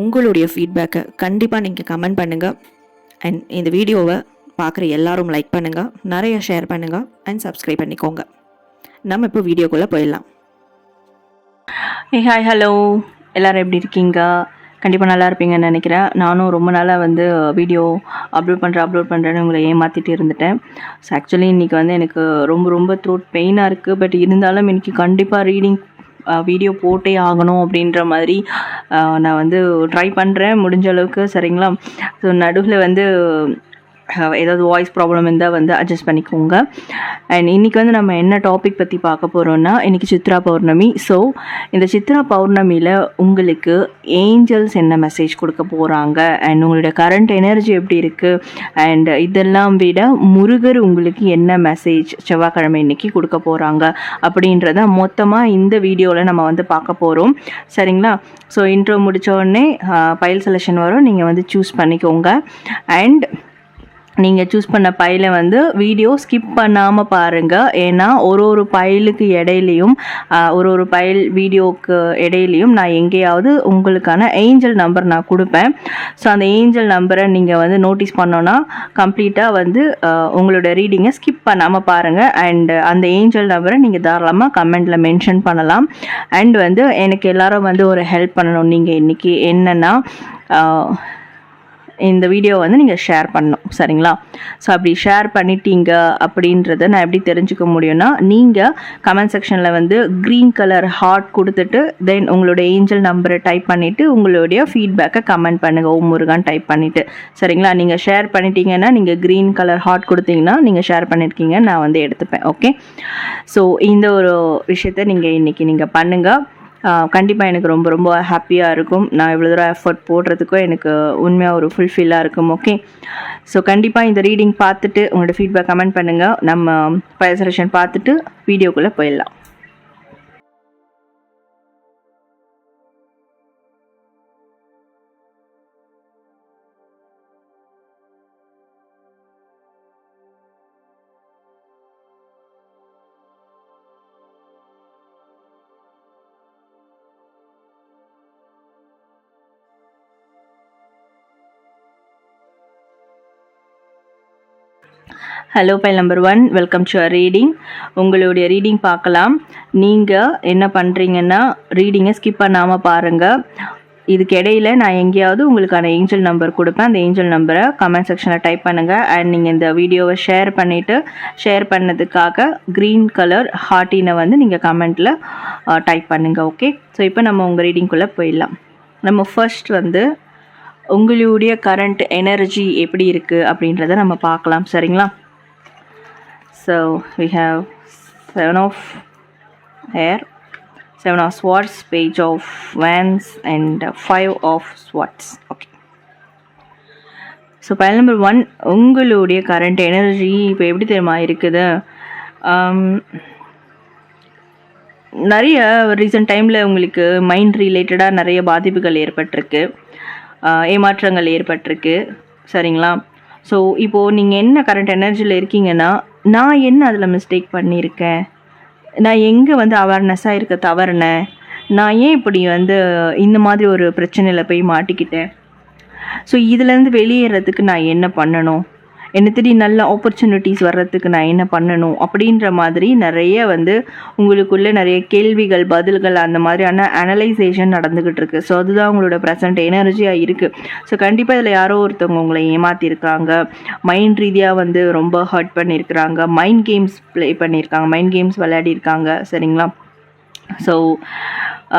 உங்களுடைய ஃபீட்பேக்கை கண்டிப்பாக நீங்கள் கமெண்ட் பண்ணுங்கள் அண்ட் இந்த வீடியோவை பார்க்குற எல்லாரும் லைக் பண்ணுங்கள் நிறைய ஷேர் பண்ணுங்கள் அண்ட் சப்ஸ்கிரைப் பண்ணிக்கோங்க. நம்ம இப்போ வீடியோக்குள்ளே போயிடலாம். ஏ ஹாய் ஹலோ எல்லோரும் எப்படி இருக்கீங்க? கண்டிப்பாக நல்லா இருப்பீங்கன்னு நினைக்கிறேன். நானும் ரொம்ப நாளாக வந்து வீடியோ அப்லோட் பண்ணுறேன் அப்லோட் பண்ணுறேன்னு உங்களை ஏமாற்றிட்டு இருந்துட்டேன். ஸோ ஆக்சுவலி இன்றைக்கி வந்து எனக்கு ரொம்ப ரொம்ப த்ரோட் பெயினாக இருக்குது பட் இருந்தாலும் எனக்கு கண்டிப்பாக ரீடிங் வீடியோ போட்டே ஆகணும் அப்படின்ற மாதிரி நான் வந்து ட்ரை பண்ணுறேன் முடிஞ்ச அளவுக்கு சரிங்களா? ஸோ நடுவில் வந்து ஏதாவது வாய்ஸ் ப்ராப்ளம் இருந்தால் வந்து அட்ஜஸ்ட் பண்ணிக்கோங்க. அண்ட் இன்றைக்கி வந்து நம்ம என்ன டாபிக் பற்றி பார்க்க போகிறோம்னா இன்றைக்கி சித்ரா பௌர்ணமி. ஸோ இந்த சித்ரா பௌர்ணமியில் உங்களுக்கு ஏஞ்சல்ஸ் என்ன மெசேஜ் கொடுக்க போகிறாங்க அண்ட் உங்களுடைய கரண்ட் எனர்ஜி எப்படி இருக்குது அண்ட் இதெல்லாம் விட முருகர் உங்களுக்கு என்ன மெசேஜ் செவ்வாய்க்கிழமை இன்னைக்கு கொடுக்க போகிறாங்க அப்படின்றத மொத்தமாக இந்த வீடியோவில் நம்ம வந்து பார்க்க போகிறோம் சரிங்களா? ஸோ இன்ட்ரோ முடித்த உடனே பைல் செலெக்ஷன் வரும். நீங்கள் வந்து சூஸ் பண்ணிக்கோங்க. அண்ட் நீங்கள் சூஸ் பண்ண பையில வந்து வீடியோ ஸ்கிப் பண்ணாமல் பாருங்கள் ஏன்னா ஒரு ஒரு பைலுக்கு இடையிலையும் ஒரு ஒரு பைல் வீடியோக்கு இடையிலையும் நான் எங்கேயாவது உங்களுக்கான ஏஞ்சல் நம்பர் நான் கொடுப்பேன். ஸோ அந்த ஏஞ்சல் நம்பரை நீங்கள் வந்து நோட்டீஸ் பண்ணோன்னா கம்ப்ளீட்டாக வந்து உங்களோட ரீடிங்கை ஸ்கிப் பண்ணாமல் பாருங்கள் அண்ட் அந்த ஏஞ்சல் நம்பரை நீங்கள் தாராளமாக கமெண்டில் மென்ஷன் பண்ணலாம். அண்ட் வந்து எனக்கு எல்லாரும் வந்து ஒரு ஹெல்ப் பண்ணணும். நீங்கள் இன்றைக்கி என்னென்னா இந்த வீடியோ வந்து நீங்கள் ஷேர் பண்ணணும் சரிங்களா? ஸோ அப்படி ஷேர் பண்ணிட்டீங்க அப்படின்றத நான் எப்படி தெரிஞ்சுக்க முடியும்னா நீங்கள் கமெண்ட் செக்ஷனில் வந்து க்ரீன் கலர் ஹார்ட் கொடுத்துட்டு தென் உங்களோட ஏஞ்சல் நம்பரை டைப் பண்ணிவிட்டு உங்களுடைய ஃபீட்பேக்கை கமெண்ட் பண்ணுங்கள் ஓ முருகான் டைப் பண்ணிவிட்டு சரிங்களா? நீங்கள் ஷேர் பண்ணிட்டீங்கன்னா நீங்கள் க்ரீன் கலர் ஹார்ட் கொடுத்தீங்கன்னா நீங்கள் ஷேர் பண்ணியிருக்கீங்க நான் வந்து எடுத்துப்பேன் ஓகே ஸோ இந்த ஒரு விஷயத்தை நீங்கள் இன்றைக்கி நீங்கள் பண்ணுங்கள் கண்டிப்பாக எனக்கு ரொம்ப ரொம்ப ஹாப்பியாக இருக்கும். நான் இவ்வளோ தூரம் எஃபர்ட் போடுறதுக்கும் எனக்கு உண்மையாக ஒரு ஃபுல்ஃபில்லாக இருக்கும் ஓகே ஸோ கண்டிப்பாக இந்த ரீடிங் பார்த்துட்டு உங்களோட ஃபீட்பேக் கமெண்ட் பண்ணுங்கள் நம்ம பயசரேஷன் பார்த்துட்டு வீடியோக்குள்ளே போயிடலாம். Hello pile number one welcome to reading உங்களுடைய ரீடிங் பார்க்கலாம். நீங்கள் என்ன பண்ணுறீங்கன்னா ரீடிங்கை ஸ்கிப் பண்ணாமல் பாருங்கள் இதுக்கு இடையில நான் எங்கேயாவது உங்களுக்கான ஏஞ்சல் நம்பர் கொடுப்பேன். அந்த ஏஞ்சல் நம்பரை கமெண்ட் செக்ஷனில் டைப் பண்ணுங்கள் அண்ட் நீங்கள் இந்த வீடியோவை ஷேர் பண்ணிவிட்டு ஷேர் பண்ணதுக்காக க்ரீன் கலர் ஹார்ட்டினை வந்து நீங்கள் கமெண்ட்டில் டைப் பண்ணுங்கள் ஓகே ஸோ இப்போ நம்ம உங்கள் ரீடிங்குள்ளே போயிடலாம். நம்ம ஃபர்ஸ்ட் வந்து உங்களுடைய கரண்ட் எனர்ஜி எப்படி இருக்குது அப்படின்றத நம்ம பார்க்கலாம். சரிங்களா? So we have seven of hair seven of swords, page of wands and five of swords. Okay so pile number one உங்களுடைய கரண்ட் எனர்ஜி இப்போ எப்படி தெரியுமா இருக்குது? Um, நிறைய ரீசன்ட் டைமில் உங்களுக்கு மைண்ட் ரிலேட்டடாக நிறைய பாதிப்புகள் ஏற்பட்டிருக்கு. ஏமாற்றங்கள் ஏற்பட்டிருக்கு. சரிங்களா? ஸோ இப்போது நீங்கள் என்ன கரண்ட் எனர்ஜியில் இருக்கீங்கன்னா நான் என்ன அதில் மிஸ்டேக் பண்ணியிருக்கேன்? நான் எங்கே வந்து அவேர்னஸாக இருக்க தவறினேன்? நான் ஏன் இப்படி வந்து இந்த மாதிரி ஒரு பிரச்சனையில் போய் மாட்டிக்கிட்டேன்? ஸோ இதுலேருந்து வெளியேறதுக்கு நான் என்ன பண்ணணும்? என்ன தேடி நல்ல ஆப்பர்ச்சுனிட்டிஸ் வர்றதுக்கு நான் என்ன பண்ணணும் அப்படின்ற மாதிரி நிறைய வந்து உங்களுக்குள்ளே நிறைய கேள்விகள் பதில்கள் அந்த மாதிரியான அனலைசேஷன் நடந்துக்கிட்டு இருக்குது ஸோ அதுதான் உங்களோட ப்ரெசன்ட் எனர்ஜியாக இருக்குது ஸோ கண்டிப்பாக இதில் யாரோ ஒருத்தவங்க உங்களை ஏமாற்றிருக்காங்க மைண்ட் ரீதியாக வந்து ரொம்ப ஹர்ட் பண்ணியிருக்கிறாங்க மைண்ட் கேம்ஸ் ப்ளே பண்ணியிருக்காங்க மைண்ட் கேம்ஸ் விளையாடிருக்காங்க. சரிங்களா? ஸோ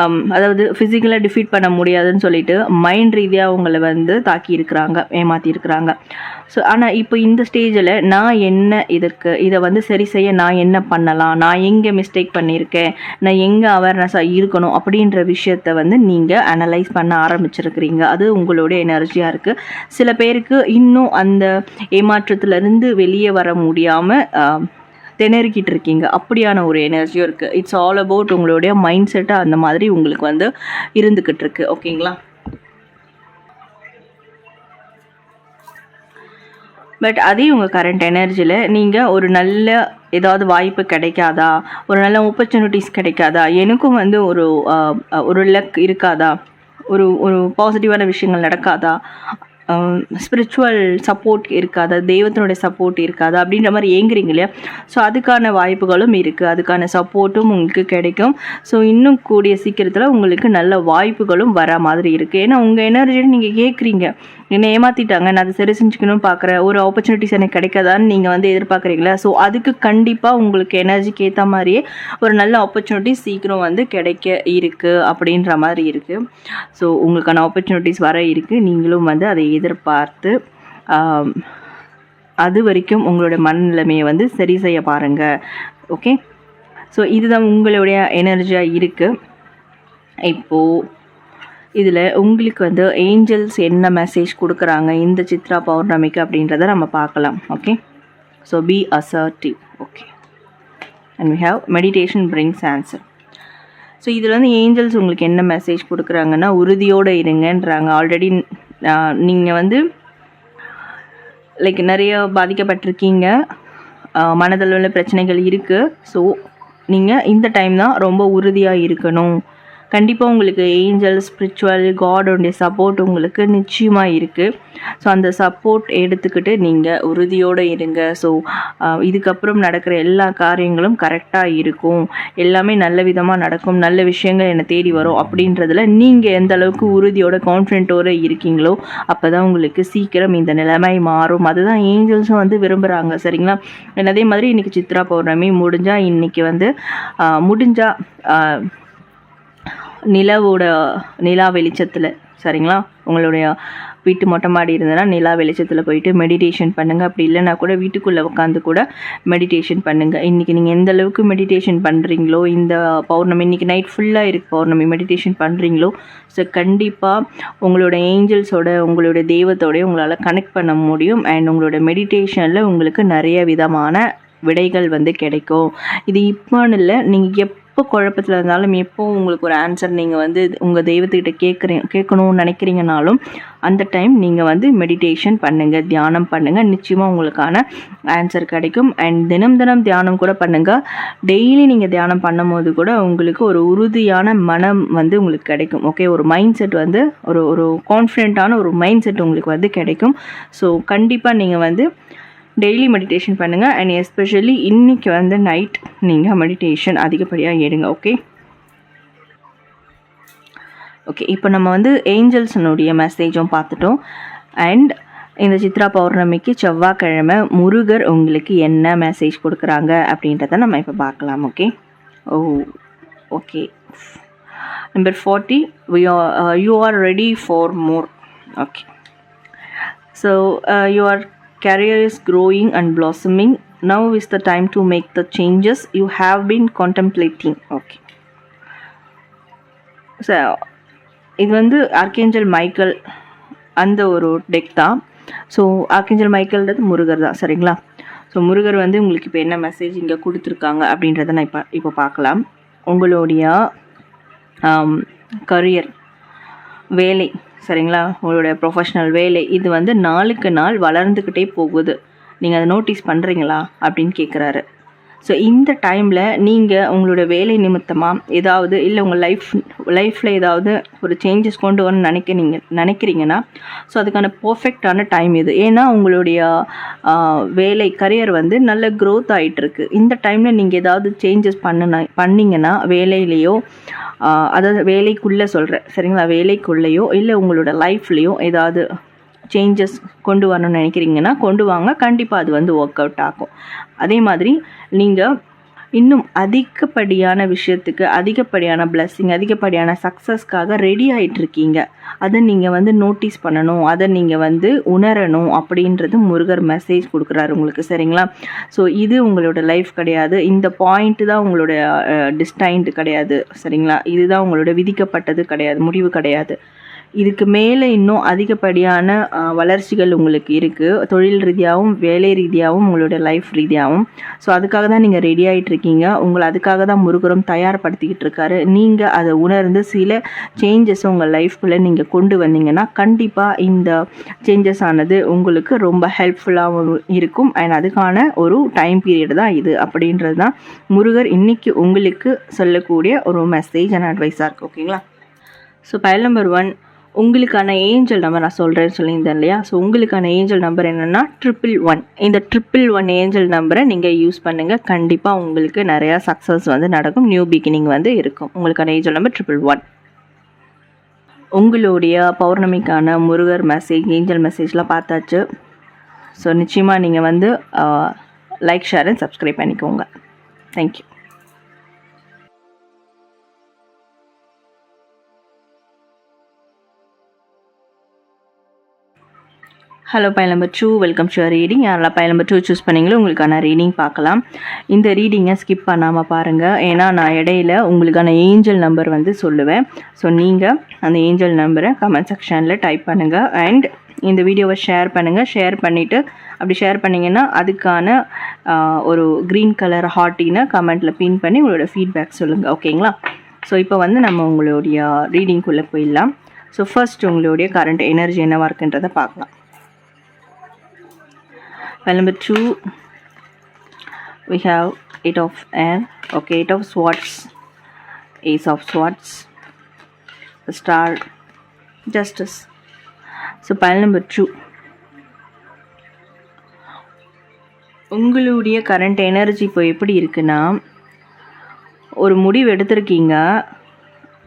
Um, அதாவது ஃபிசிக்கலாக டிஃபீட் பண்ண முடியாதுன்னு சொல்லிட்டு மைண்ட் ரீதியாக அவங்கள வந்து தாக்கியிருக்கிறாங்க ஏமாற்றிருக்கிறாங்க ஸோ ஆனால் இப்போ இந்த ஸ்டேஜில் நான் என்ன இதற்கு இதை வந்து சரி செய்ய நான் என்ன பண்ணலாம்? நான் எங்கே மிஸ்டேக் பண்ணியிருக்கேன்? நான் எங்கே அவேர்னஸாக இருக்கணும்? அப்படின்ற விஷயத்த வந்து நீங்கள் அனலைஸ் பண்ண ஆரம்பிச்சிருக்கிறீங்க. அது உங்களுடைய எனர்ஜியாக இருக்குது சில பேருக்கு இன்னும் அந்த ஏமாற்றத்துலேருந்து வெளியே வர முடியாமல் um, திணறிக்கிட்டு இருக்கீங்க அப்படியான ஒரு எனர்ஜியும் இருக்குது இட்ஸ் ஆல் அபவுட் உங்களுடைய மைண்ட் செட்டு அந்த மாதிரி உங்களுக்கு வந்து இருந்துக்கிட்டு இருக்கு ஓகேங்களா பட் அதே உங்கள் கரண்ட் எனர்ஜியில் நீங்கள் ஒரு நல்ல ஏதாவது வாய்ப்பு கிடைக்காதா? ஒரு நல்ல ஆப்பர்ச்சுனிட்டிஸ் கிடைக்காதா? எனக்கும் வந்து ஒரு ஒரு லக் இருக்காதா? ஒரு ஒரு பாசிட்டிவான விஷயங்கள் நடக்காதா? ஸ்பிரிச்சுவல் சப்போர்ட் இருக்காதா தெய்வத்தினுடைய சப்போர்ட் இருக்காதா அப்படின்ற மாதிரி ஏங்குறீங்க இல்லையா? ஸோ அதுக்கான வாய்ப்புகளும் இருக்குது அதுக்கான சப்போர்ட்டும் உங்களுக்கு கிடைக்கும். ஸோ இன்னும் கூடிய சீக்கிரத்தில் உங்களுக்கு நல்ல வாய்ப்புகளும் வர மாதிரி இருக்குது ஏன்னா உங்கள் எனர்ஜின்னு நீங்கள் கேட்குறீங்க என்னை ஏமாற்றிட்டாங்க நான் அதை சரி செஞ்சுக்கணும்னு பார்க்குறேன் ஒரு ஆப்பர்ச்சுனிட்டிஸ் எனக்கு கிடைக்காதான்னு நீங்கள் வந்து எதிர்பார்க்குறீங்களா? ஸோ அதுக்கு கண்டிப்பாக உங்களுக்கு எனர்ஜிக்கு ஏற்ற மாதிரியே ஒரு நல்ல ஆப்பர்ச்சுனிட்டி சீக்கிரம் வந்து கிடைக்க இருக்குது அப்படின்ற மாதிரி இருக்குது ஸோ உங்களுக்கான ஆப்பர்ச்சுனிட்டிஸ் வர இருக்குது நீங்களும் வந்து அதை எதிர்பார்த்து அது வரைக்கும் உங்களோட மனநிலைமையை வந்து சரி செய்ய பாருங்கள் ஓகே ஸோ இதுதான் உங்களுடைய எனர்ஜியாக இருக்குது இப்போது இதில் உங்களுக்கு வந்து ஏஞ்சல்ஸ் என்ன மெசேஜ் கொடுக்குறாங்க இந்த சித்ரா பௌர்ணமிக்கு அப்படின்றத நம்ம பார்க்கலாம் okay so be assertive okay and we have meditation brings answer so இதில் வந்து ஏஞ்சல்ஸ் உங்களுக்கு என்ன மெசேஜ் கொடுக்குறாங்கன்னா உறுதியோடு இருங்கன்றாங்க. ஆல்ரெடி நீங்கள் வந்து லைக் நிறைய பாதிக்கப்பட்டிருக்கீங்க. மனதளவில் பிரச்சனைகள் இருக்குது ஸோ நீங்கள் இந்த டைம் தான் ரொம்ப உறுதியாக இருக்கணும். கண்டிப்பாக உங்களுக்கு ஏஞ்சல் ஸ்பிரிச்சுவல் காடோடைய சப்போர்ட் உங்களுக்கு நிச்சயமாக இருக்குது ஸோ அந்த சப்போர்ட் எடுத்துக்கிட்டு நீங்கள் உறுதியோடு இருங்க. ஸோ இதுக்கப்புறம் நடக்கிற எல்லா காரியங்களும் கரெக்டாக இருக்கும். எல்லாமே நல்ல விதமாக நடக்கும். நல்ல விஷயங்கள் என்னை தேடி வரும் அப்படின்றதுல நீங்கள் எந்த அளவுக்கு உறுதியோட கான்ஃபிடென்ட்டோடு இருக்கீங்களோ அப்போ தான் உங்களுக்கு சீக்கிரம் இந்த நிலைமை மாறும். அதுதான் ஏஞ்சல்ஸும் வந்து விரும்புகிறாங்க சரிங்களா? அதே மாதிரி இன்றைக்கி சித்ரா பௌர்ணமி முடிஞ்சால் இன்றைக்கி வந்து முடிஞ்சால் நிலவோட நிலா வெளிச்சத்தில் சரிங்களா? உங்களுடைய வீட்டு மொட்டை மாடி இருந்ததுன்னா நிலா வெளிச்சத்தில் போயிட்டு மெடிடேஷன் பண்ணுங்கள் அப்படி இல்லைன்னா கூட வீட்டுக்குள்ளே உட்காந்து கூட மெடிடேஷன் பண்ணுங்கள் இன்றைக்கி நீங்கள் எந்த அளவுக்கு மெடிடேஷன் பண்ணுறீங்களோ இந்த பௌர்ணமி இன்றைக்கி நைட் ஃபுல்லாக இருக்குது பௌர்ணமி மெடிடேஷன் பண்ணுறீங்களோ ஸோ கண்டிப்பாக உங்களோட ஏஞ்சல்ஸோட உங்களோட தெய்வத்தோடய உங்களால் கனெக்ட் பண்ண முடியும். அண்ட் உங்களோட மெடிடேஷனில் உங்களுக்கு நிறைய விதமான விடைகள் வந்து கிடைக்கும். இது இப்போன்னு இல்லை நீங்கள் எப் எப்போ குழப்பத்தில் இருந்தாலும் எப்போ உங்களுக்கு ஒரு ஆன்சர் நீங்கள் வந்து உங்கள் தெய்வத்துக்கிட்ட கேட்குறீங்க கேட்கணும்னு நினைக்கிறீங்கனாலும் அந்த டைம் நீங்கள் வந்து மெடிடேஷன் பண்ணுங்கள் தியானம் பண்ணுங்கள் நிச்சயமாக உங்களுக்கான ஆன்சர் கிடைக்கும். அண்ட் தினம் தினம் தியானம் கூட பண்ணுங்கள் டெய்லி நீங்கள் தியானம் பண்ணும்போது கூட உங்களுக்கு ஒரு உறுதியான மனம் வந்து உங்களுக்கு கிடைக்கும். ஓகே ஒரு மைண்ட் செட் வந்து ஒரு ஒரு கான்ஃபிடென்ட்டான ஒரு மைண்ட் செட் உங்களுக்கு வந்து கிடைக்கும். ஸோ கண்டிப்பாக நீங்கள் வந்து டெய்லி மெடிடேஷன் பண்ணுங்கள் அண்ட் எஸ்பெஷலி இன்றைக்கி வந்து நைட் நீங்கள் மெடிடேஷன் அதிகப்படியாக எடுங்க ஓகே ஓகே இப்போ நம்ம வந்து ஏஞ்சல்ஸனுடைய மெசேஜும் பார்த்துட்டோம். அண்ட் இந்த சித்ரா பௌர்ணமிக்கு செவ்வாய்க்கிழமை முருகர் உங்களுக்கு என்ன மெசேஜ் கொடுக்குறாங்க அப்படின்றத நம்ம இப்போ பார்க்கலாம் okay oh okay number forty we are you are ready for more okay so you are career is growing and blossoming now is the time to make the changes you have been contemplating. Okay. So இது வந்து archangel Michael அந்த ஒரு tech தான். So archangel மைக்கேல்ன்றது Murugar தான் சரிங்களா? So Murugar வந்து உங்களுக்கு இப்போ என்ன மெசேஜ் இங்கே கொடுத்துருக்காங்க அப்படின்றத நான் இப்போ இப்போ பார்க்கலாம். உங்களுடைய கரியர் வேலை சரிங்களா? உங்களுடைய ப்ரொஃபஷ்னல் வேலை. இது வந்து நாளுக்கு நாள் வளர்ந்துக்கிட்டே போகுது. நீங்கள் அதை நோட்டீஸ் பண்ணுறீங்களா அப்படின்னு கேட்குறாரு ஸோ இந்த டைமில் நீங்கள் உங்களோட வேலை நிமித்தமாக ஏதாவது இல்லை உங்கள் லைஃப் லைஃப்பில் ஏதாவது ஒரு சேஞ்சஸ் கொண்டு வரணும்னு நினைக்கிறீங்க நினைக்கிறீங்கன்னா ஸோ அதுக்கான பர்ஃபெக்டான டைம் இது. ஏன்னா உங்களுடைய வேலை கரியர் வந்து நல்ல க்ரோத் ஆகிட்டுருக்கு இந்த டைமில் நீங்கள் ஏதாவது சேஞ்சஸ் பண்ணுன பண்ணிங்கன்னா வேலையிலையோ அதாவது வேலைக்குள்ளே சொல்கிறேன் சரிங்களா? வேலைக்குள்ளேயோ இல்லை உங்களோட லைஃப்லேயோ ஏதாவது சேஞ்சஸ் கொண்டு வரணும்னு நினைக்கிறீங்கன்னா கொண்டு வாங்க. கண்டிப்பாக அது வந்து ஒர்க் அவுட் ஆகும். அதே மாதிரி நீங்கள் இன்னும் அதிகப்படியான விஷயத்துக்கு அதிகப்படியான பிளஸ்ஸிங் அதிகப்படியான சக்ஸஸ்க்காக ரெடி ஆகிட்டுருக்கீங்க அதை நீங்கள் வந்து நோட்டீஸ் பண்ணணும். அதை நீங்கள் வந்து உணரணும் அப்படின்றது முருகர் மெசேஜ் கொடுக்குறாரு உங்களுக்கு சரிங்களா? ஸோ இது உங்களோட லைஃப் கிடையாது. இந்த பாயிண்ட்டு தான் உங்களோட டிஸ்டைன்டு கிடையாது சரிங்களா? இதுதான் உங்களோட விதிக்கப்பட்டது கிடையாது முடிவு கிடையாது. இதுக்கு மேலே இன்னும் அதிகப்படியான வளர்ச்சிகள் உங்களுக்கு இருக்குது தொழில் ரீதியாகவும் வேலை ரீதியாகவும் உங்களோட லைஃப் ரீதியாகவும் ஸோ அதுக்காக தான் நீங்கள் ரெடி ஆகிட்டு இருக்கீங்க. உங்களை அதுக்காக தான் முருகரும் தயார்படுத்திக்கிட்டு இருக்காரு. நீங்கள் அதை உணர்ந்து சில சேஞ்சஸ் உங்கள் லைஃப்குள்ளே நீங்கள் கொண்டு வந்தீங்கன்னா கண்டிப்பாக இந்த சேஞ்சஸ் ஆனது உங்களுக்கு ரொம்ப ஹெல்ப்ஃபுல்லாகவும் இருக்கும். அண்ட் அதுக்கான ஒரு டைம் பீரியட் தான் இது. அப்படின்றது தான் முருகர் இன்றைக்கி உங்களுக்கு சொல்லக்கூடிய ஒரு மெசேஜ் அண்ட் அட்வைஸாக இருக்குது ஓகேங்களா ஸோ பயல் நம்பர் ஒன் உங்களுக்கான ஏஞ்சல் நம்பர் நான் சொல்கிறேன்னு சொல்லியிருந்தேன் இல்லையா? ஸோ உங்களுக்கான ஏஞ்சல் நம்பர் என்னென்னா ட்ரிப்பிள் ஒன் இந்த ட்ரிப்பிள் ஒன் ஏஞ்சல் நம்பரை நீங்கள் யூஸ் பண்ணுங்கள் கண்டிப்பாக உங்களுக்கு நிறையா சக்ஸஸ் வந்து நடக்கும். நியூ பிகினிங் வந்து இருக்கும். உங்களுக்கான ஏஞ்சல் நம்பர் ட்ரிபிள் ஒன் உங்களுடைய பௌர்ணமிக்கான முருகர் மெசேஜ் ஏஞ்சல் மெசேஜ்லாம் பார்த்தாச்சு. ஸோ நிச்சயமாக நீங்கள் வந்து லைக் ஷேர் அண்ட் சப்ஸ்கிரைப் பண்ணிக்கோங்க. Thank you hello pile number two welcome to reading யாரெல்லாம் பைல் நம்பர் டூ சூஸ் பண்ணிங்களோ உங்களுக்கான ரீடிங் பார்க்கலாம். இந்த ரீடிங்கை ஸ்கிப் பண்ணாமல் பாருங்கள் ஏன்னா நான் இடையில உங்களுக்கான ஏஞ்சல் நம்பர் வந்து சொல்லுவேன். ஸோ நீங்கள் அந்த ஏஞ்சல் நம்பரை கமெண்ட் செக்ஷனில் டைப் பண்ணுங்கள் அண்ட் இந்த வீடியோவை ஷேர் பண்ணுங்கள் ஷேர் பண்ணிவிட்டு அப்படி ஷேர் பண்ணிங்கன்னா அதுக்கான ஒரு க்ரீன் கலர் ஹார்ட்டினை கமெண்ட்டில் பின் பண்ணி உங்களோட ஃபீட்பேக் சொல்லுங்கள் ஓகேங்களா ஸோ இப்போ வந்து நம்ம உங்களுடைய ரீடிங்குள்ளே போயிடலாம். ஸோ ஃபர்ஸ்ட் உங்களுடைய கரண்ட் எனர்ஜி என்னவாக இருக்குன்றதை பார்க்கலாம். Well, number two, we have eight of air. Okay, eight of swords, ace of swords, the star, justice. So, pile number two. உங்களுடைய கரண்ட் எனர்ஜி இப்போ எப்படி இருக்குன்னா ஒரு முடிவு எடுத்திருக்கீங்க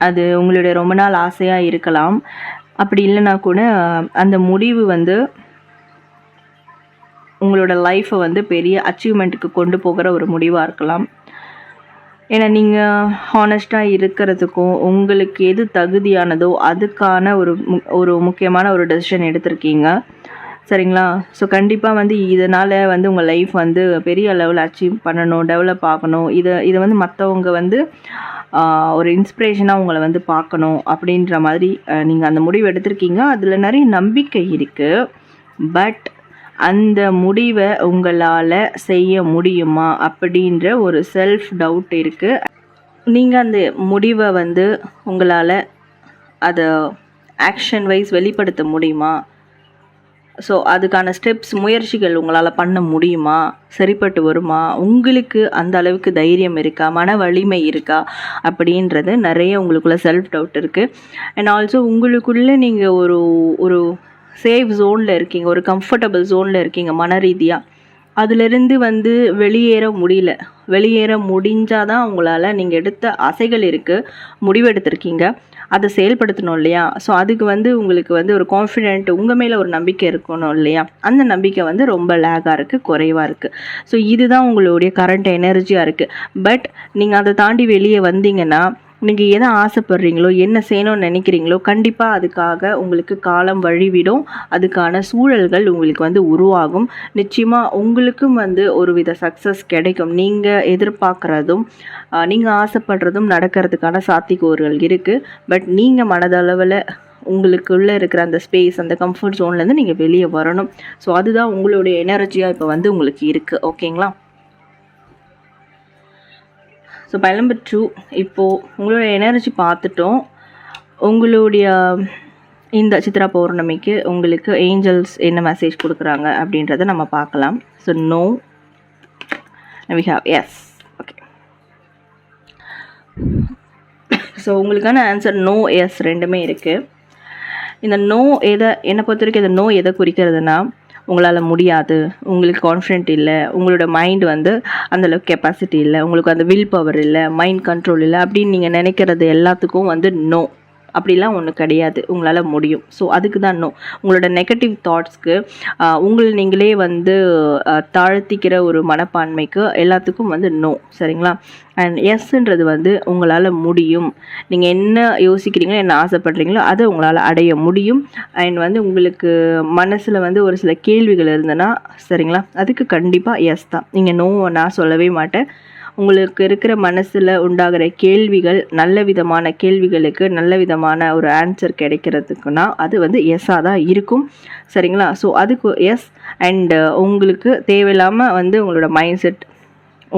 அது உங்களுடைய ரொம்ப நாள் ஆசையாக இருக்கலாம் அப்படி இல்லைன்னா கூட அந்த முடிவு வந்து உங்களோட லைஃப்பை வந்து பெரிய அச்சீவ்மெண்ட்டுக்கு கொண்டு போகிற ஒரு முடிவாக இருக்கலாம். ஏன்னா நீங்கள் ஹானஸ்ட்டாக இருக்கிறதுக்கும் உங்களுக்கு எது தகுதியானதோ அதுக்கான ஒரு மு- ஒரு முக்கியமான ஒரு டெசிஷன் எடுத்திருக்கீங்க. சரிங்களா? ஸோ கண்டிப்பாக வந்து இதனால் வந்து உங்கள் லைஃப் வந்து பெரிய லெவலில் அச்சீவ் பண்ணணும் டெவலப் ஆகணும். இதை இதை வந்து மற்றவங்க வந்து ஒரு இன்ஸ்பிரேஷனாக உங்களை வந்து பார்க்கணும் அப்படின்ற மாதிரி நீங்கள் அந்த முடிவு எடுத்திருக்கீங்க. அதில் நிறைய நம்பிக்கை இருக்குது பட் அந்த முடிவை உங்களால் செய்ய முடியுமா அப்படின்ற ஒரு செல்ஃப் டவுட் இருக்குது நீங்கள் அந்த முடிவை வந்து உங்களால் அதை ஆக்ஷன் வைஸ் வெளிப்படுத்த முடியுமா? ஸோ அதுக்கான ஸ்டெப்ஸ் முயற்சிகள் உங்களால் பண்ண முடியுமா? சரிப்பட்டு வருமா? உங்களுக்கு அந்த அளவுக்கு தைரியம் இருக்கா? மன வலிமை இருக்கா? அப்படின்றது நிறைய உங்களுக்குள்ள செல்ஃப் டவுட் இருக்குது அண்ட் ஆல்சோ உங்களுக்குள்ளே நீங்கள் ஒரு ஒரு சேஃப் ஜோனில் இருக்கீங்க ஒரு கம்ஃபர்டபுள் ஜோனில் இருக்கீங்க மன ரீதியாக அதிலிருந்து வந்து வெளியேற முடியல. வெளியேற முடிஞ்சால் தான் உங்களால் நீங்கள் எடுத்த அசைகள் இருக்குது முடிவெடுத்திருக்கீங்க. அதை செயல்படுத்தணும் இல்லையா? ஸோ அதுக்கு வந்து உங்களுக்கு வந்து ஒரு கான்ஃபிடென்ட் உங்கள் மேலே ஒரு நம்பிக்கை இருக்கணும் இல்லையா? அந்த நம்பிக்கை வந்து ரொம்ப லேகாக இருக்குது குறைவாக இருக்குது ஸோ இதுதான் உங்களுடைய கரண்ட் எனர்ஜியாக இருக்குது பட் நீங்கள் அதை தாண்டி வெளியே வந்தீங்கன்னா நீங்கள் எதை ஆசைப்படுறீங்களோ என்ன செய்யணும்னு நினைக்கிறீங்களோ கண்டிப்பாக அதுக்காக உங்களுக்கு காலம் வழிவிடும். அதுக்கான சூழல்கள் உங்களுக்கு வந்து உருவாகும். நிச்சயமாக உங்களுக்கும் வந்து ஒரு வித சக்ஸஸ் கிடைக்கும். நீங்கள் எதிர்பார்க்குறதும் நீங்கள் ஆசைப்படுறதும் நடக்கிறதுக்கான சாத்தியக்கூறுகள் இருக்குது பட் நீங்கள் மனதளவில் உங்களுக்குள்ளே இருக்கிற அந்த ஸ்பேஸ் அந்த கம்ஃபர்ட் ஜோன்லேருந்து நீங்கள் வெளியே வரணும். ஸோ அதுதான் உங்களுடைய எனர்ஜியாக இப்போ வந்து உங்களுக்கு இருக்குது ஓகேங்களா ஸோ பை நம்பர் டூ இப்போது உங்களுடைய எனர்ஜி பார்த்துட்டோம். உங்களுடைய இந்த சித்ரா பௌர்ணமிக்கு உங்களுக்கு ஏஞ்சல்ஸ் என்ன மெசேஜ் கொடுக்குறாங்க அப்படின்றத நம்ம பார்க்கலாம். So no we have yes okay so உங்களுக்கான ஆன்சர் நோ எஸ் ரெண்டுமே இருக்குது இந்த நோ எதை என்னை பொறுத்த வரைக்கும் இந்த நோ எதை குறிக்கிறதுனா உங்களால் முடியாது உங்களுக்கு கான்ஃபிடென்ட் இல்லை உங்களோட மைண்ட் வந்து அந்தளவுக்கு கெப்பாசிட்டி இல்லை உங்களுக்கு அந்த வில் பவர் இல்லை மைண்ட் கண்ட்ரோல் இல்லை அப்படின்னு நீங்கள் நினைக்கிறது எல்லாத்துக்கும் வந்து நோ அப்படிலாம் ஒன்று கிடையாது. உங்களால் முடியும். ஸோ அதுக்கு தான் நோ உங்களோட நெகட்டிவ் தாட்ஸ்க்கு உங்களை நீங்களே வந்து தாழ்த்திக்கிற ஒரு மனப்பான்மைக்கு எல்லாத்துக்கும் வந்து நோ சரிங்களா? அண்ட் எஸ்ன்றது வந்து உங்களால் முடியும். நீங்கள் என்ன யோசிக்கிறீங்களோ என்ன ஆசைப்படுறீங்களோ அதை உங்களால் அடைய முடியும். அண்ட் வந்து உங்களுக்கு மனசில் வந்து ஒரு சில கேள்விகள் இருந்ததுன்னா சரிங்களா? அதுக்கு கண்டிப்பாக எஸ் தான். நீங்கள் நோ நான் சொல்லவே மாட்டேன். உங்களுக்கு இருக்கிற மனசில் உண்டாகிற கேள்விகள் நல்ல விதமான கேள்விகளுக்கு நல்ல விதமான ஒரு ஆன்சர் கிடைக்கிறதுக்குன்னா அது வந்து எஸ்ஸாக தான் இருக்கும். சரிங்களா? ஸோ அதுக்கு எஸ் அண்டு உங்களுக்கு தேவையில்லாமல் வந்து உங்களோட மைண்ட் செட்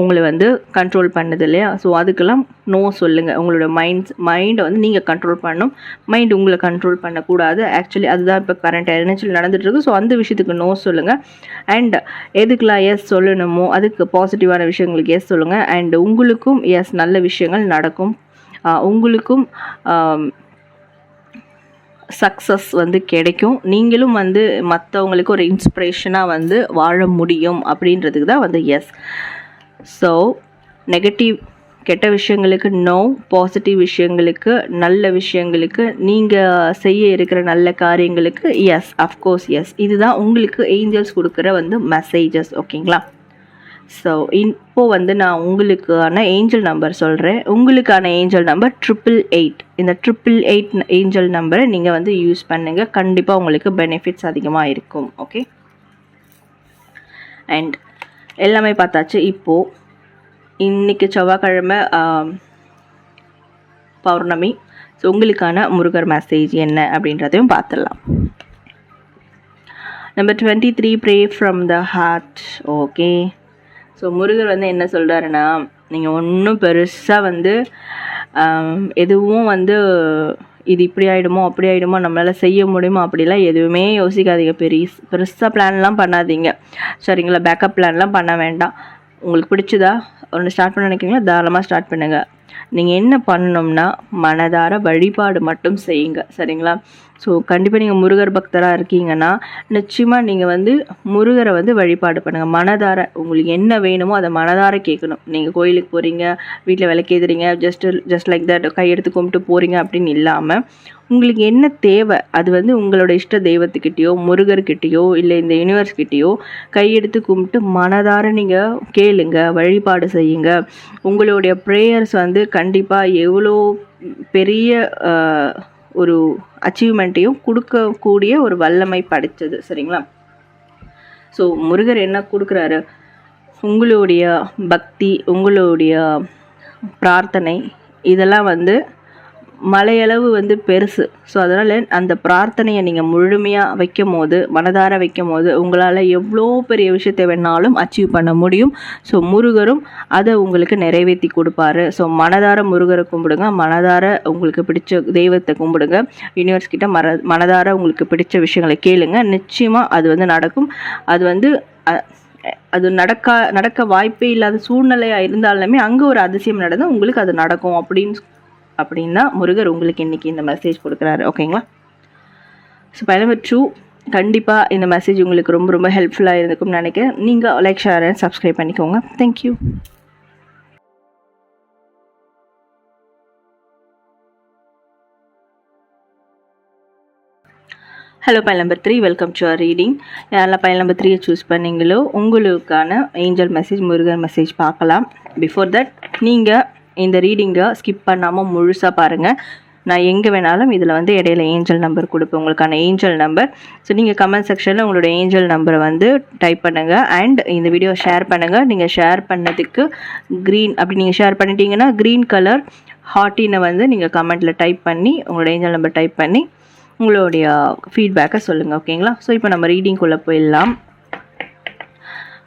உங்களை வந்து கண்ட்ரோல் பண்ணுது இல்லையா? ஸோ அதுக்கெல்லாம் நோ சொல்லுங்கள் உங்களோட மைண்ட்ஸ் மைண்டை வந்து நீங்கள் கண்ட்ரோல் பண்ணணும் மைண்ட் உங்களை கண்ட்ரோல் பண்ணக்கூடாது. ஆக்சுவலி அதுதான் இப்போ கரண்ட் எனர்ஜியில் நடந்துகிட்ருக்கு ஸோ அந்த விஷயத்துக்கு நோ சொல்லுங்கள் அண்ட் எதுக்கெலாம் எஸ் சொல்லணுமோ அதுக்கு பாசிட்டிவான விஷயங்களுக்கு எஸ் சொல்லுங்கள் அண்ட் உங்களுக்கும் எஸ் நல்ல விஷயங்கள் நடக்கும். உங்களுக்கும் சக்ஸஸ் வந்து கிடைக்கும். நீங்களும் வந்து மற்றவங்களுக்கு ஒரு இன்ஸ்பிரேஷனாக வந்து வாழ முடியும் அப்படின்றதுக்கு தான் வந்து எஸ் ஸோ நெகட்டிவ் கெட்ட விஷயங்களுக்கு நோ பாசிட்டிவ் விஷயங்களுக்கு நல்ல விஷயங்களுக்கு நீங்கள் செய்ய இருக்கிற நல்ல காரியங்களுக்கு எஸ் அஃப்கோர்ஸ் எஸ் இதுதான் உங்களுக்கு ஏஞ்சல்ஸ் கொடுக்குற வந்து மெசேஜஸ் ஓகேங்களா ஸோ இப்போது வந்து நான் உங்களுக்கான ஏஞ்சல் நம்பர் சொல்கிறேன் உங்களுக்கான ஏஞ்சல் நம்பர் ட்ரிபிள் எயிட் இந்த ட்ரிபிள் எயிட் ஏஞ்சல் நம்பரை நீங்கள் வந்து யூஸ் பண்ணுங்கள் கண்டிப்பாக உங்களுக்கு பெனிஃபிட்ஸ் அதிகமாக இருக்கும் ஓகே அண்ட் எல்லாமே பார்த்தாச்சு. இப்போது இன்னைக்கு செவ்வாய்க்கிழமை பௌர்ணமி. ஸோ உங்களுக்கான முருகர் மெசேஜ் என்ன அப்படின்றதையும் பார்த்துடலாம். Number twenty three pray from the heart okay so Murugar வந்து என்ன சொல்கிறாருன்னா நீங்கள் ஒன்றும் பெருசாக வந்து எதுவும் வந்து இது இப்படி ஆகிடுமோ அப்படி ஆகிடுமோ நம்மளால் செய்ய முடியுமோ அப்படிலாம் எதுவுமே யோசிக்காதீங்க. பெரிய பெருசாக பிளான்லாம் பண்ணாதீங்க. சரிங்களா? பேக்கப் பிளான்லாம் பண்ண வேண்டாம். உங்களுக்கு பிடிச்சதா? ஒன்று ஸ்டார்ட் பண்ண நினைக்கிறீங்களா? தாராளமாக ஸ்டார்ட் பண்ணுங்கள் நீங்கள் என்ன பண்ணணும்னா மனதார வழிபாடு மட்டும் செய்யுங்க. சரிங்களா? ஸோ கண்டிப்பாக நீங்கள் முருகர் பக்தராக இருக்கீங்கன்னா நிச்சயமாக நீங்கள் வந்து முருகரை வந்து வழிபாடு பண்ணுங்கள் மனதார உங்களுக்கு என்ன வேணுமோ அதை மனதார கேட்கணும். நீங்கள் கோயிலுக்கு போகிறீங்க வீட்டில் விளக்கேதுறீங்க ஜஸ்ட் ஜஸ்ட் லைக் தட் கையெடுத்து கும்பிட்டு போகிறீங்க அப்படின்னு இல்லாமல் உங்களுக்கு என்ன தேவை அது வந்து உங்களோட இஷ்ட தெய்வத்துக்கிட்டேயோ முருகர்கிட்டயோ இல்லை இந்த யூனிவர்ஸ்கிட்டேயோ கையெடுத்து கும்பிட்டு மனதார நீங்கள் கேளுங்க வழிபாடு செய்யுங்க. உங்களுடைய ப்ரேயர்ஸ் வந்து கண்டிப்பாக எவ்வளோ பெரிய ஒரு அச்சீவ்மெண்ட்டையும் கொடுக்கக்கூடிய ஒரு வல்லமை படைச்சது சரிங்களா? ஸோ முருகர் என்ன கொடுக்குறாரு? உங்களுடைய பக்தி உங்களுடைய பிரார்த்தனை இதெல்லாம் வந்து மலையளவு வந்து பெருசு. ஸோ அதனால் அந்த பிரார்த்தனையை நீங்கள் முழுமையாக வைக்கும் போது மனதார வைக்கும் போது உங்களால் எவ்வளோ பெரிய விஷயத்தை வேணாலும் அச்சீவ் பண்ண முடியும். ஸோ முருகரும் அதை உங்களுக்கு நிறைவேற்றி கொடுப்பாரு. ஸோ மனதார முருகரை கும்பிடுங்க. மனதார உங்களுக்கு பிடிச்ச தெய்வத்தை கும்பிடுங்க. யூனிவர்ஸ் கிட்ட மர மனதார உங்களுக்கு பிடிச்ச விஷயங்களை கேளுங்க. நிச்சயமாக அது வந்து நடக்கும். அது வந்து அது நடக்க நடக்க வாய்ப்பே இல்லாத சூழ்நிலையாக இருந்தாலுமே அங்கே ஒரு அதிசயம் நடந்தால் உங்களுக்கு அது நடக்கும் அப்படின்னு அப்படின்னா முருகர் உங்களுக்கு இன்னைக்கு இந்த மெசேஜ் கொடுக்குறாரு ஓகேங்களா ஸோ நம்பர் டூ கண்டிப்பாக இந்த மெசேஜ் உங்களுக்கு ரொம்ப ரொம்ப ஹெல்ப்ஃபுல்லாக இருந்துக்கும்னு நினைக்கிறேன். நீங்கள் லைக் ஷேர் அண்ட் சப்ஸ்கிரைப் பண்ணிக்கோங்க. Thank you hello pile number three welcome to our reading யாரெல்லாம் பைல் நம்பர் த்ரீயை சூஸ் பண்ணீங்களோ உங்களுக்கான ஏஞ்சல் மெசேஜ் முருகன் மெசேஜ் பார்க்கலாம். பிஃபோர் தட் நீங்கள் இந்த ரீடிங்கை ஸ்கிப் பண்ணாமல் முழுசாக பாருங்கள் நான் எங்கே வேணாலும் இதில் வந்து இடையில ஏஞ்சல் நம்பர் கொடுப்பேன். உங்களுக்கான ஏஞ்சல் நம்பர் ஸோ நீங்கள் கமெண்ட் செக்ஷனில் உங்களோட ஏஞ்சல் நம்பரை வந்து டைப் பண்ணுங்கள் அண்ட் இந்த வீடியோ ஷேர் பண்ணுங்கள் நீங்கள் ஷேர் பண்ணதுக்கு க்ரீன் அப்படி நீங்கள் ஷேர் பண்ணிட்டீங்கன்னா க்ரீன் கலர் ஹாட்டினை வந்து நீங்கள் கமெண்ட்டில் டைப் பண்ணி உங்களோட ஏஞ்சல் நம்பர் டைப் பண்ணி உங்களுடைய ஃபீட்பேக்கை சொல்லுங்கள் ஓகேங்களா ஸோ இப்போ நம்ம ரீடிங்குள்ளே போயிடலாம்.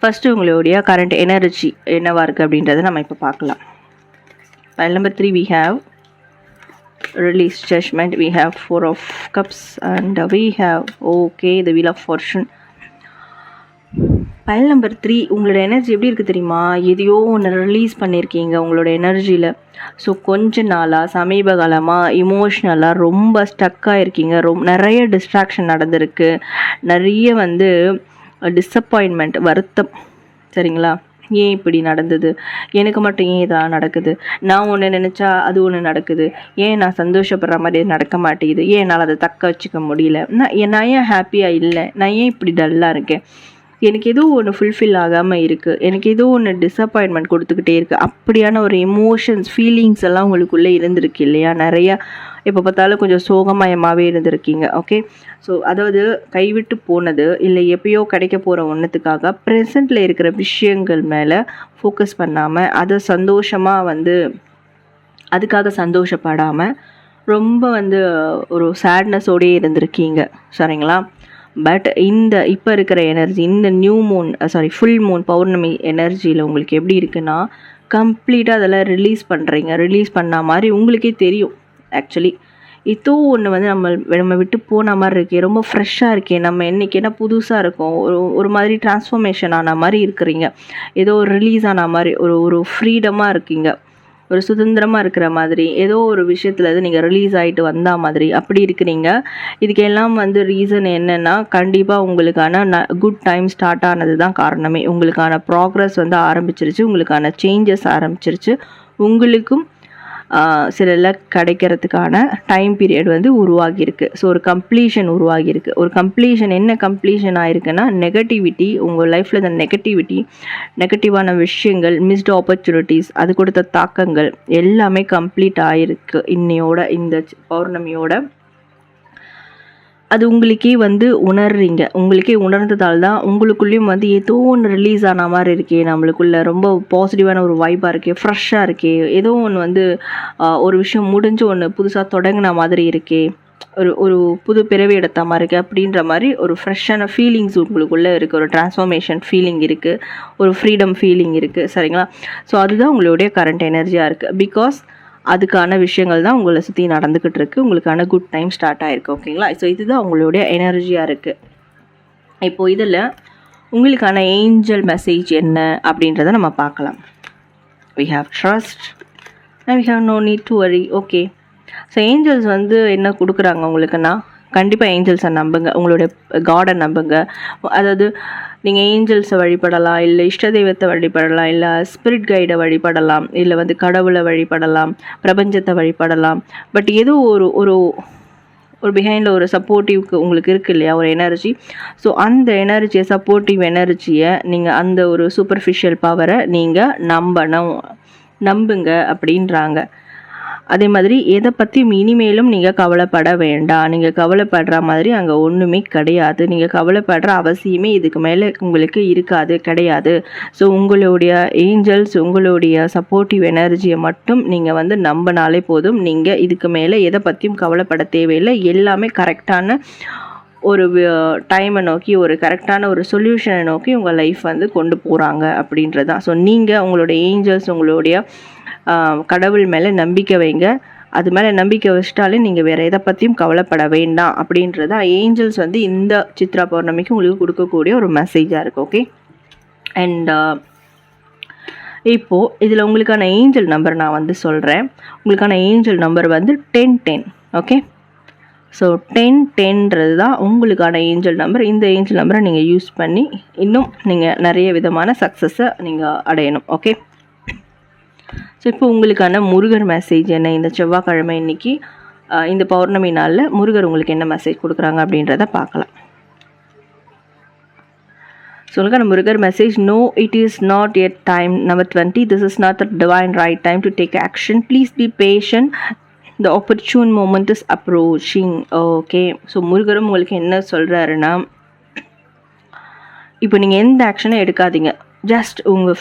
ஃபஸ்ட்டு உங்களுடைய கரண்ட் எனர்ஜி என்னவாக இருக்குது அப்படின்றத நம்ம இப்போ பார்க்கலாம். Pile number three we have. Release judgment. We have four of cups and we have okay the wheel of fortune. Pile number three உங்களோட எனர்ஜி எப்படி இருக்குது தெரியுமா? எதையோ ஒன்று ரிலீஸ் பண்ணியிருக்கீங்க உங்களோட எனர்ஜியில் ஸோ கொஞ்ச நாளாக சமீப காலமாக இமோஷ்னலாக ரொம்ப ஸ்டக்காக இருக்கீங்க ரொம்ப நிறைய டிஸ்ட்ராக்ஷன் நடந்திருக்கு. நிறைய வந்து டிஸப்பாயின்மெண்ட் வருத்தம். சரிங்களா? ஏன் இப்படி நடந்தது? எனக்கு மட்டும் ஏன் இதாக நடக்குது? நான் ஒன்று நினச்சா அது ஒன்று நடக்குது. ஏன் நான் சந்தோஷப்படுற மாதிரி நடக்க மாட்டேங்குது? ஏன் என்னால் அதை தக்க வச்சுக்க முடியல? நான் நான் ஏன் ஹாப்பியாக இல்லை? நான் ஏன் இப்படி டல்லாக இருக்கேன்? எனக்கு ஏதோ ஒன்று ஃபுல்ஃபில் ஆகாமல் இருக்குது எனக்கு ஏதோ ஒன்று டிசப்பாயின்மெண்ட் கொடுத்துக்கிட்டே இருக்குது அப்படியான ஒரு எமோஷன்ஸ் ஃபீலிங்ஸ் எல்லாம் உங்களுக்குள்ளே இருந்திருக்கு இல்லையா? நிறையா எப்போ பார்த்தாலும் கொஞ்சம் சோகமயமாகவே இருந்திருக்கீங்க ஓகே ஸோ அதாவது கைவிட்டு போனது இல்லை எப்பயோ கிடைக்க போகிற ஒன்றுத்துக்காக ப்ரெசண்ட்டில் இருக்கிற விஷயங்கள் மேலே ஃபோக்கஸ் பண்ணாமல் அதை சந்தோஷமாக வந்து அதுக்காக சந்தோஷப்படாமல் ரொம்ப வந்து ஒரு சேட்னஸோடயே இருந்திருக்கீங்க சரிங்களா? பட் இந்த இப்போ இருக்கிற எனர்ஜி இந்த new moon sorry full moon பௌர்ணமி எனர்ஜியில் உங்களுக்கு எப்படி இருக்குன்னா கம்ப்ளீட்டாக அதெல்லாம் ரிலீஸ் பண்ணுறீங்க ரிலீஸ் பண்ண மாதிரி உங்களுக்கே தெரியும். ஆக்சுவலி இதோ ஒன்று வந்து நம்ம நம்ம விட்டு போன மாதிரி இருக்கே ரொம்ப ஃப்ரெஷ்ஷாக இருக்கே. நம்ம என்னைக்கு என்ன புதுசாக இருக்கும் ஒரு ஒரு மாதிரி டிரான்ஸ்ஃபர்மேஷன் ஆன மாதிரி இருக்கிறீங்க. ஏதோ ஒரு ரிலீஸ் ஆன மாதிரி ஒரு ஒரு ஃப்ரீடமாக இருக்கீங்க. ஒரு சுதந்திரமாக இருக்கிற மாதிரி ஏதோ ஒரு விஷயத்தில் இது நீங்கள் ரிலீஸ் ஆகிட்டு வந்தால் மாதிரி அப்படி இருக்கிறீங்க. இதுக்கெல்லாம் வந்து ரீசன் என்னென்னா கண்டிப்பாக உங்களுக்கான ந குட் டைம் ஸ்டார்ட் ஆனது தான் காரணமே. உங்களுக்கான ப்ராக்ரஸ் வந்து ஆரம்பிச்சிருச்சு உங்களுக்கான சேஞ்சஸ் ஆரம்பிச்சிருச்சு. உங்களுக்கும் சில கிடைக்கிறதுக்கான டைம் பீரியட் வந்து உருவாகியிருக்கு. ஸோ ஒரு கம்ப்ளீஷன் உருவாகியிருக்கு. ஒரு கம்ப்ளீஷன் என்ன கம்ப்ளீஷன் ஆயிருக்குன்னா நெகட்டிவிட்டி உங்கள் லைஃப்பில் இந்த நெகட்டிவிட்டி நெகட்டிவான விஷயங்கள் மிஸ்டு ஆப்பர்ச்சுனிட்டிஸ் அது கொடுத்த தாக்கங்கள் எல்லாமே கம்ப்ளீட் ஆகிருக்கு இன்னையோட இந்த பௌர்ணமியோட அது உங்களுக்கே வந்து உணர்றீங்க. உங்களுக்கே உணர்ந்ததால் தான் உங்களுக்குள்ளேயும் வந்து ஏதோ ஒன்று ரிலீஸ் ஆன மாதிரி இருக்கே நம்மளுக்குள்ள. ரொம்ப பாசிட்டிவான ஒரு வைப்பாக இருக்கே ஃப்ரெஷ்ஷாக இருக்கே ஏதோ ஒன்று வந்து ஒரு விஷயம் முடிஞ்சு ஒன்று புதுசாக தொடங்கின மாதிரி இருக்கே ஒரு ஒரு புது பிறவி எடுத்த மாதிரி இருக்குது அப்படின்ற மாதிரி ஒரு ஃப்ரெஷ்ஷான ஃபீலிங்ஸ் உங்களுக்குள்ளே இருக்குது ஒரு டிரான்ஸ்ஃபர்மேஷன் ஃபீலிங் இருக்குது ஒரு ஃப்ரீடம் ஃபீலிங் இருக்குது சரிங்களா? ஸோ அதுதான் உங்களுடைய கரண்ட் எனர்ஜியாக இருக்குது பிகாஸ் அதுக்கான விஷயங்கள் தான் உங்களை சுற்றி நடந்துக்கிட்டு இருக்குது உங்களுக்கான குட் டைம் ஸ்டார்ட் ஆகிருக்கு ஓகேங்களா ஸோ இதுதான் உங்களுடைய எனர்ஜியாக இருக்குது இப்போ இதில் உங்களுக்கான ஏஞ்சல் மெசேஜ் என்ன அப்படின்றத நம்ம பார்க்கலாம். We have trust and we have no need to worry okay so angels வந்து என்ன கொடுக்குறாங்க உங்களுக்குன்னா கண்டிப்பாக ஏஞ்சல்ஸை நம்புங்க. உங்களுடைய காடை நம்புங்க. அதாவது நீங்கள் ஏஞ்சல்ஸை வழிபடலாம் இல்லை இஷ்ட தெய்வத்தை வழிபடலாம் இல்லை ஸ்பிரிட் கைடை வழிபடலாம் இல்லை வந்து கடவுளை வழிபடலாம் பிரபஞ்சத்தை வழிபடலாம். பட் ஏதோ ஒரு ஒரு ஒரு பிஹைண்டில் ஒரு சப்போர்ட்டிவ்க்கு உங்களுக்கு இருக்குது இல்லையா ஒரு எனர்ஜி ஸோ அந்த எனர்ஜியை சப்போர்ட்டிவ் எனர்ஜியை நீங்கள் அந்த ஒரு சூப்பர்ஃபிஷியல் பவரை நீங்கள் நம்பணும் நம்புங்க அப்படின்றாங்க. அதே மாதிரி எதை பற்றி இனிமேலும் நீங்கள் கவலைப்பட வேண்டாம். நீங்கள் கவலைப்படுற மாதிரி அங்கே ஒன்றுமே கிடையாது. நீங்கள் கவலைப்படுற அவசியமே இதுக்கு மேலே உங்களுக்கு இருக்காது கிடையாது. ஸோ உங்களுடைய ஏஞ்சல்ஸ் உங்களுடைய சப்போர்ட்டிவ் எனர்ஜியை மட்டும் நீங்கள் வந்து நம்பினாலே போதும். நீங்கள் இதுக்கு மேலே எதை பற்றியும் கவலைப்பட தேவையில்லை. எல்லாமே கரெக்டான ஒரு டைமை நோக்கி ஒரு கரெக்டான ஒரு சொல்யூஷனை நோக்கி உங்கள் லைஃப் வந்து கொண்டு போகிறாங்க அப்படின்றது தான் ஸோ நீங்கள் உங்களுடைய ஏஞ்சல்ஸ் உங்களுடைய கடவுள் மேலே நம்பிக்கை வைங்க. அது மேலே நம்பிக்கை வச்சிட்டாலே நீங்கள் வேறு எதை பற்றியும் கவலைப்பட வேண்டாம் அப்படின்றத ஏஞ்சல்ஸ் வந்து இந்த சித்ரா பௌர்ணமிக்கு உங்களுக்கு கொடுக்கக்கூடிய ஒரு மெசேஜாக இருக்குது ஓகே அண்ட் இப்போது இதில் உங்களுக்கான ஏஞ்சல் நம்பர் நான் வந்து சொல்கிறேன் உங்களுக்கான ஏஞ்சல் நம்பர் வந்து ten ten okay so ten டென்றது தான் உங்களுக்கான ஏஞ்சல் நம்பர் இந்த ஏஞ்சல் நம்பரை நீங்கள் யூஸ் பண்ணி இன்னும் நீங்கள் நிறைய விதமான சக்ஸஸை நீங்கள் அடையணும் ஓகே ஸோ இப்போ உங்களுக்கான முருகர் மெசேஜ் என்ன? இந்த செவ்வாய்க்கிழமை இன்னைக்கு இந்த பௌர்ணமி நாளில் முருகர் உங்களுக்கு என்ன மெசேஜ் கொடுக்குறாங்க அப்படின்றத பார்க்கலாம். சொல்லுங்க Murugar message no it is not yet time number twenty this is not the divine right time to take action please be patient the opportune moment is approaching okay so முருகரும் உங்களுக்கு என்ன சொல்கிறாருன்னா இப்போ நீங்கள் எந்த ஆக்ஷனும் எடுக்காதீங்க. ஜஸ்ட் உங்கள்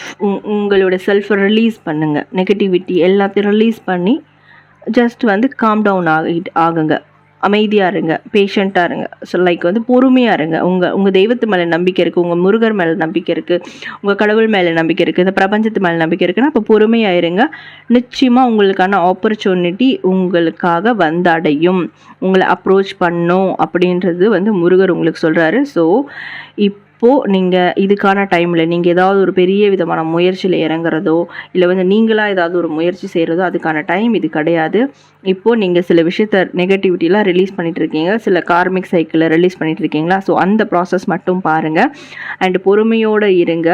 உங்களோட செல்ஃபை ரிலீஸ் பண்ணுங்கள் நெகட்டிவிட்டி எல்லாத்தையும் ரிலீஸ் பண்ணி ஜஸ்ட் வந்து காம் டவுன் ஆகிட்டு ஆகுங்க. அமைதியாக இருங்க. பேஷண்ட்டாக இருங்க. ஸோ லைக் வந்து பொறுமையாக இருங்க. உங்கள் உங்கள் தெய்வத்து மேலே நம்பிக்கை இருக்குது உங்கள் முருகர் மேலே நம்பிக்கை இருக்குது உங்கள் கடவுள் மேலே நம்பிக்கை இருக்குது இந்த பிரபஞ்சத்து மேலே நம்பிக்கை இருக்குன்னா அப்போ பொறுமையாக இருங்க. நிச்சயமாக உங்களுக்கான ஆப்பர்ச்சுனிட்டி உங்களுக்காக வந்தடையும். உங்களை அப்ரோச் பண்ணும் அப்படின்றது வந்து முருகர் உங்களுக்கு சொல்கிறாரு ஸோ இப் அப்போது நீங்கள் இதுக்கான டைமில் நீங்கள் ஏதாவது ஒரு பெரிய விதமான முயற்சியில் இறங்குறதோ இல்லை வந்து நீங்களாக ஏதாவது ஒரு முயற்சி செய்கிறதோ அதுக்கான டைம் இது கிடையாது. இப்போது நீங்கள் சில விஷயத்த நெகட்டிவிட்டிலாம் ரிலீஸ் பண்ணிட்டு இருக்கீங்க. சில கார்மிக் சைக்கிளை ரிலீஸ் பண்ணிட்டு இருக்கீங்களா? ஸோ அந்த ப்ராசஸ் மட்டும் பாருங்கள் அண்ட் பொறுமையோடு இருங்க.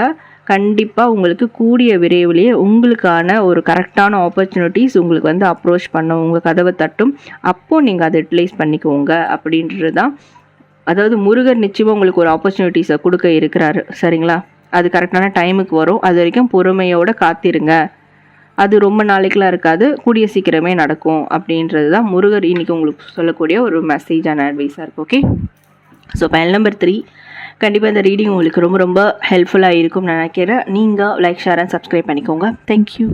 கண்டிப்பாக உங்களுக்கு கூடிய விரைவிலேயே உங்களுக்கான ஒரு கரெக்டான ஆப்பர்ச்சுனிட்டிஸ் உங்களுக்கு வந்து அப்ரோச் பண்ணும் உங்கள் கதவை தட்டும். அப்போது நீங்கள் அதை யூட்டிலைஸ் பண்ணிக்கோங்க அப்படின்றது தான் அதாவது முருகர் நிச்சயமாக உங்களுக்கு ஒரு ஆப்பர்ச்சுனிட்டிஸை கொடுக்க இருக்கிறாரு. சரிங்களா? அது கரெக்டான டைமுக்கு வரும். அது வரைக்கும் பொறுமையோடு காத்திருங்க. அது ரொம்ப நாளைக்கெலாம் இருக்காது. கூடிய சீக்கிரமே நடக்கும் அப்படின்றது தான் முருகர் இன்றைக்கி உங்களுக்கு சொல்லக்கூடிய ஒரு மெசேஜான அட்வைஸாக இருக்குது okay so pile number three கண்டிப்பாக இந்த ரீடிங் உங்களுக்கு ரொம்ப ரொம்ப ஹெல்ப்ஃபுல்லாக இருக்கும்னு நினைக்கிறேன். நீங்கள் லைக் ஷேர் அண்ட் சப்ஸ்கிரைப் பண்ணிக்கோங்க. Thank you